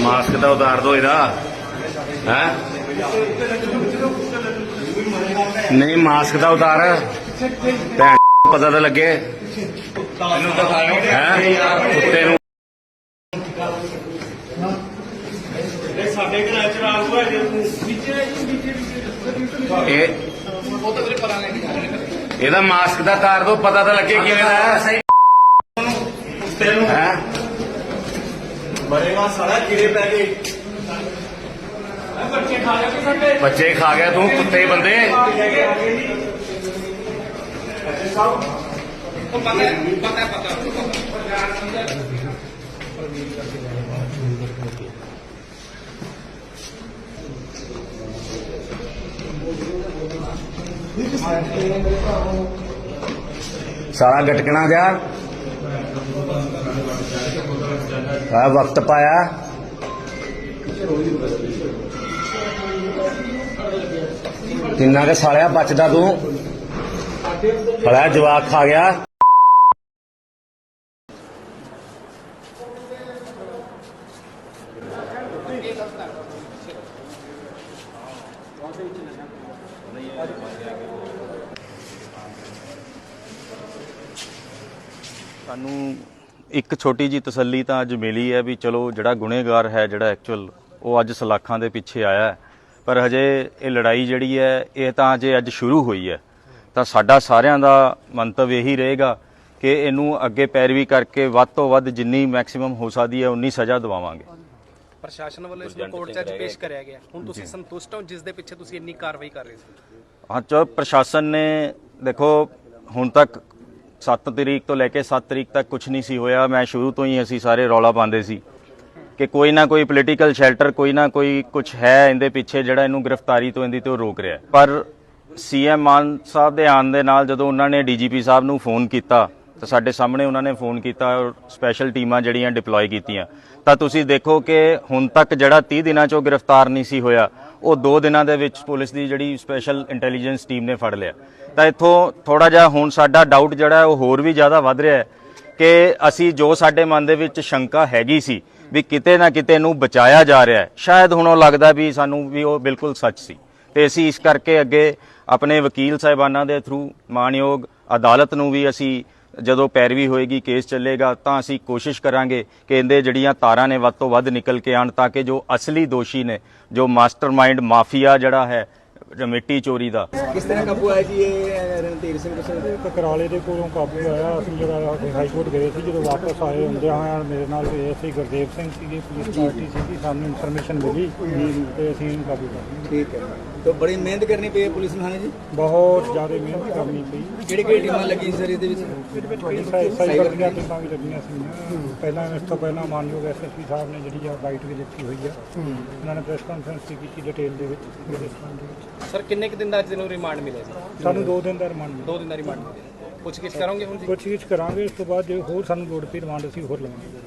Mask ਤਾਂ ਉਤਾਰ ਦੋ ਇਹਦਾ। ਹੈ? ਨਹੀਂ ਮਾਸਕ ਤਾਂ ਉਤਾਰ। ਭੈਣ ਪਤਾ ਤਾਂ ਲੱਗੇ। ਹੈ? ਕੁੱਤੇ ਨੂੰ। ਸਾਡੇ ਘਰਾਂ ਚ ਰਾਤ ਹੋਇਆ ਇਹ ਇਹਦਾ ਮਾਸਕ ਦਾ ਤਾਰ ਦੋ ਪਤਾ ਤਾਂ ਲੱਗੇ ਕਿਵੇਂ ਦਾ ਹੈ ਤੈਨੂੰ ਹੈਂ? ਬੜੇਵਾ ਸਾਰਾ ਕੀੜੇ ਪੈ ਗਏ ਬੱਚੇ ਖਾ ਗਏ ਸਾਡੇ ਬੱਚੇ ਖਾ ਗਿਆ ਤੂੰ ਕੁੱਤੇ ਬੰਦੇ ਸਾਰਾ ਗਟਕਣਾ ਜਾ ਆ ਵਕਤ ਪਾਇਆ। ਕਿੰਨਾ ਕੇ ਸਾਲਿਆ ਬਚਦਾ ਤੂੰ? ਫੜਾ ਜਵਾਕ ਖਾ ਗਿਆ। ਸਾਨੂੰ ਇੱਕ ਛੋਟੀ ਜੀ ਤਸੱਲੀ ਤਾਂ ਅੱਜ ਮਿਲੀ ਹੈ ਵੀ ਚਲੋ ਜਿਹੜਾ ਗੁਨੇਗਾਰ ਹੈ ਜਿਹੜਾ ਐਕਚੁਅਲ ਉਹ ਅੱਜ ਸਲਾਖਾਂ ਦੇ ਪਿੱਛੇ ਆਇਆ ਹੈ। ਪਰ ਹਜੇ ਇਹ ਲੜਾਈ ਜਿਹੜੀ ਹੈ ਇਹ ਤਾਂ ਅਜੇ ਅੱਜ ਸ਼ੁਰੂ ਹੋਈ ਹੈ ਤਾਂ ਸਾਡਾ ਸਾਰਿਆਂ ਦਾ ਮੰਤਵ ਇਹੀ ਰਹੇਗਾ ਕਿ ਇਹਨੂੰ ਅੱਗੇ ਪੈਰਵੀ ਕਰਕੇ ਵੱਧ ਤੋਂ ਵੱਧ ਜਿੰਨੀ ਮੈਕਸਿਮਮ ਹੋ ਸਕਦੀ ਹੈ ਉਨੀ ਸਜ਼ਾ ਦਿਵਾਵਾਂਗੇ। ਪ੍ਰਸ਼ਾਸਨ ਵੱਲੋਂ ਇਸ ਨੂੰ ਕੋਰਟ 'ਚ ਅੱਜ ਪੇਸ਼ ਕਰਿਆ ਗਿਆ। ਹੁਣ ਤੁਸੀਂ ਸੰਤੁਸ਼ਟ ਹੋ ਜਿਸ ਦੇ ਪਿੱਛੇ ਤੁਸੀਂ ਇੰਨੀ ਕਾਰਵਾਈ ਕਰ ਰਹੇ ਸੀ? ਹਾਂ ਚਲੋ ਪ੍ਰਸ਼ਾਸਨ ਨੇ ਦੇਖੋ ਹੁਣ ਤੱਕ 7 ਤਰੀਕ ਤੋਂ ਲੈ ਕੇ 7 ਤਰੀਕ ਤੱਕ ਕੁਝ ਨਹੀਂ ਸੀ ਹੋਇਆ ਮੈਂ ਸ਼ੁਰੂ ਤੋਂ ਹੀ ਅਸੀਂ ਸਾਰੇ ਰੌਲਾ ਪਾਉਂਦੇ ਸੀ ਕਿ ਕੋਈ ਨਾ ਕੋਈ ਪੋਲੀਟੀਕਲ ਸ਼ੈਲਟਰ ਕੋਈ ਨਾ ਕੋਈ ਕੁਝ ਹੈ ਇਹਦੇ ਪਿੱਛੇ ਜਿਹੜਾ ਇਹਨੂੰ ਗ੍ਰਿਫਤਾਰੀ ਤੋਂ ਇਹਦੀ ਤੋਂ ਰੋਕ ਰਿਹਾ ਹੈ। ਪਰ ਸੀਐਮ ਮਾਨ ਸਾਹਿਬ ਦੇ ਆਉਣ ਦੇ ਨਾਲ ਜਦੋਂ ਉਹਨਾਂ ਨੇ ਡੀਜੀਪੀ ਸਾਹਿਬ ਨੂੰ ਫੋਨ ਕੀਤਾ, ਤਾਂ ਸਾਡੇ ਸਾਹਮਣੇ ਉਹਨਾਂ ਨੇ ਫੋਨ ਕੀਤਾ ਔਰ ਸਪੈਸ਼ਲ ਟੀਮਾਂ ਜਿਹੜੀਆਂ ਡਿਪਲੋਏ ਕੀਤੀਆਂ ਤਾਂ ਤੁਸੀਂ ਦੇਖੋ ਕਿ ਹੁਣ ਤੱਕ ਜਿਹੜਾ 30 ਦਿਨਾਂ 'ਚੋਂ ਗ੍ਰਿਫਤਾਰ ਨਹੀਂ ਸੀ ਹੋਇਆ ਉਹ 2 ਦਿਨਾਂ ਦੇ ਵਿੱਚ ਪੁਲਿਸ ਦੀ ਜਿਹੜੀ ਸਪੈਸ਼ਲ ਇੰਟੈਲੀਜੈਂਸ ਟੀਮ ਨੇ ਫੜ ਲਿਆ। ਤਾਂ ਇੱਥੋਂ ਥੋੜਾ ਜਿਹਾ ਹੁਣ ਸਾਡਾ ਡਾਊਟ ਜਿਹੜਾ ਉਹ ਹੋਰ ਵੀ ਜ਼ਿਆਦਾ ਵੱਧ ਰਿਹਾ ਹੈ ਕਿ ਅਸੀਂ ਜੋ ਸਾਡੇ ਮਨ ਦੇ ਵਿੱਚ ਸ਼ੰਕਾ ਹੈਗੀ ਸੀ ਵੀ ਕਿਤੇ ਨਾ ਕਿਤੇ ਨੂੰ ਬਚਾਇਆ ਜਾ ਰਿਹਾ ਹੈ। ਸ਼ਾਇਦ ਹੁਣ ਉਹ ਲੱਗਦਾ ਵੀ ਸਾਨੂੰ ਵੀ ਉਹ ਬਿਲਕੁਲ ਸੱਚ ਸੀ। ਤੇ ਅਸੀਂ ਇਸ ਕਰਕੇ ਅੱਗੇ ਆਪਣੇ ਵਕੀਲ ਸਾਹਿਬਾਨਾਂ ਦੇ ਥਰੂ ਮਾਨਯੋਗ ਅਦਾਲਤ ਨੂੰ ਵੀ ਅਸੀਂ ਜਦੋਂ ਪੈਰਵੀ ਹੋਏਗੀ ਕੇਸ ਚੱਲੇਗਾ ਤਾਂ ਅਸੀਂ ਕੋਸ਼ਿਸ਼ ਕਰਾਂਗੇ ਕਿ ਇਹਦੇ ਜਿਹੜੀਆਂ ਤਾਰਾਂ ਨੇ ਵੱਧ ਤੋਂ ਵੱਧ ਨਿਕਲ ਕੇ ਆਣ ਤਾਂ ਕਿ ਜੋ ਅਸਲੀ ਦੋਸ਼ੀ ਨੇ ਜੋ ਮਾਸਟਰਮਾਈਂਡ ਮਾਫੀਆ ਜਿਹੜਾ ਹੈ ਮਿੱਟੀ ਚੋਰੀ ਦਾ। ਕਿਸ ਤਰ੍ਹਾਂ ਕਾਬੂ ਆਇਆ ਜੀ ਇਹ ਰਣਧੀਰ ਸਿੰਘ ਦੱਸੋ? ਕਕਰਾਲੇ ਦੇ ਕੋਲੋਂ ਕਾਬੂ ਆਇਆ। ਅਸੀਂ ਜਿਹੜਾ ਸਾਡੇ ਹਾਈ ਕੋਰਟ ਗਏ ਸੀ ਜਦੋਂ ਵਾਪਸ ਆਏ ਹੁੰਦੇ ਹੋਇਆਂ ਮੇਰੇ ਨਾਲ ਐਸਆਈ ਗੁਰਦੇਵ ਸਿੰਘ ਸੀਗੇ ਪੁਲਿਸ ਪਾਰਟੀ ਸੀਗੀ ਸਾਨੂੰ ਇਨਫੋਰਮੇਸ਼ਨ ਮਿਲੀ ਤੇ ਅਸੀਂ ਇਹਨੂੰ ਕਾਬੂ ਕਰ ਲਿਆ। ਠੀਕ ਹੈ। ਤਾਂ ਬੜੀ ਮਿਹਨਤ ਕਰਨੀ ਪਈ ਹੈ ਪੁਲਿਸ ਨੂੰ ਜੀ? ਬਹੁਤ ਜ਼ਿਆਦਾ ਮਿਹਨਤ ਕਰਨੀ ਪਈ। ਕਿਹੜੀ ਕਿਹੜੀ ਟੀਮਾਂ ਲੱਗੀ ਸਰ ਇਹਦੇ ਵਿੱਚ? ਸਾਈ ਵਰਗੀਆਂ ਟੀਮਾਂ ਵੀ ਲੱਗੀਆਂ ਸੀ? ਪਹਿਲਾਂ ਇਸ ਤੋਂ ਪਹਿਲਾਂ ਮਾਨਯੋਗ ਐਸਐਸਪੀ ਸਾਹਿਬ ਨੇ ਜਿਹੜੀ ਆ ਬਾਈਟ ਵੀ ਦਿੱਤੀ ਹੋਈ ਆ। ਉਹਨਾਂ ਨੇ ਪ੍ਰੈਸ ਕਾਨਫਰੰਸ ਵੀ ਕੀਤੀ ਡਿਟੇਲ ਦੇ ਵਿੱਚ ਮੇਰੇ ਸੰਬੰਧ ਦੇ ਵਿੱਚ। ਸਰ ਕਿੰਨੇ ਕੁ ਦਿਨ ਦਾ ਅੱਜ ਨੂੰ ਰਿਮਾਂਡ ਮਿਲਿਆ ਸੀ ਸਾਨੂੰ 2 ਦਿਨ ਦਾ ਰਿਮਾਂਡ ਮਿਲਿਆ। ਦੋ ਦਿਨ ਦਾ ਰਿਮਾਂਡ ਮਿਲਿਆ। ਪੁੱਛ ਗਿੱਛ ਕਰੋਗੇ ਹੁਣ ਜੀ? ਪੁੱਛਗਿੱਛ ਕਰਾਂਗੇ ਉਸ ਤੋਂ ਬਾਅਦ ਜੇ ਹੋਰ ਸਾਨੂੰ ਲੋੜ ਪਈ ਰਿਮਾਂਡ ਅਸੀਂ ਹੋਰ ਲਵਾਂਗੇ।